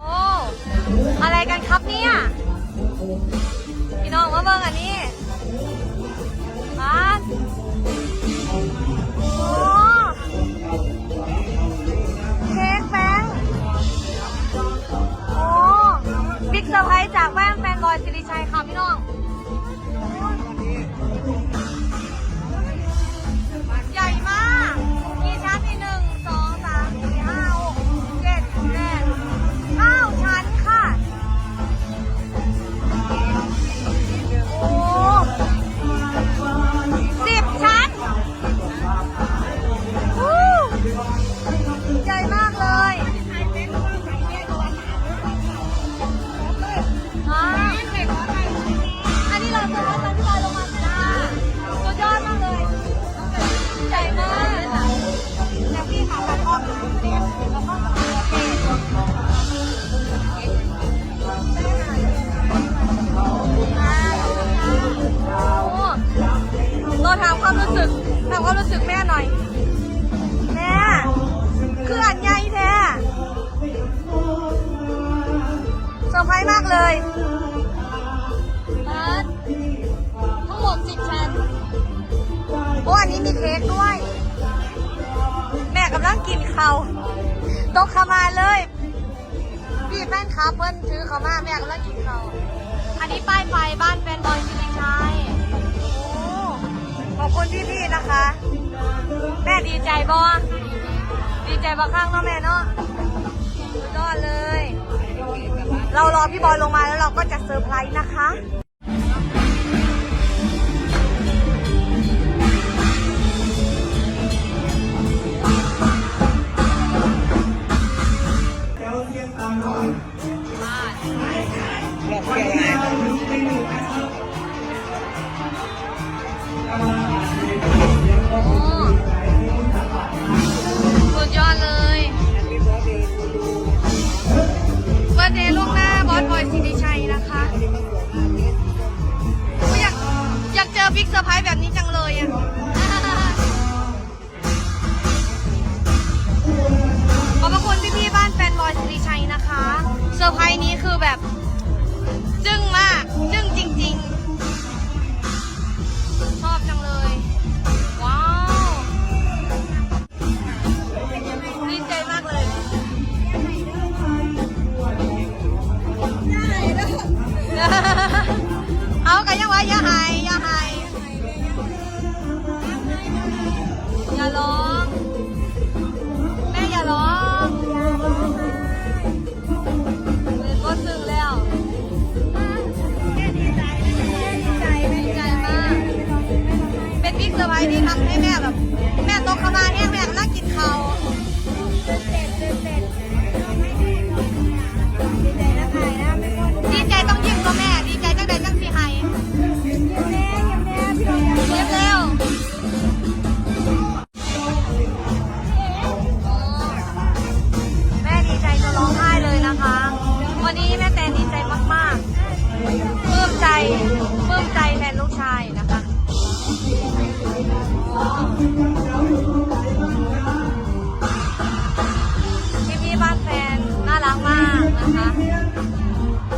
โอ้ อะไรกันครับเนี่ย พี่น้องมาเบิ่งอันนี้ ถามความรู้สึกถามความรู้สึกแม่หน่อย แม่ คืออันใหญ่แท้เซอร์ไพรส์มากเลยทั้งหมดสิบชั้นโอ้อันนี้มีเค้กด้วย แม่กำลังกินเขาตกเข้ามาเลย พี่แฟนคลับเพิ่นถือเขามาแม่กำลังกินเขาอันนี้ป้ายไฟบ้านแฟนบอยสิริชัยโอ้ ขอบคุณพี่ๆนะคะ แม่ดีใจบ่ดีใจบ่ข้างเนาะแม่เนาะสุดยอดเลย เรารอพี่บอยลงมาแล้วเราก็จะเซอร์ไพรส์นะคะสุ ที่ทำให้แม่แบบ แม่โตเข้ามา 哈。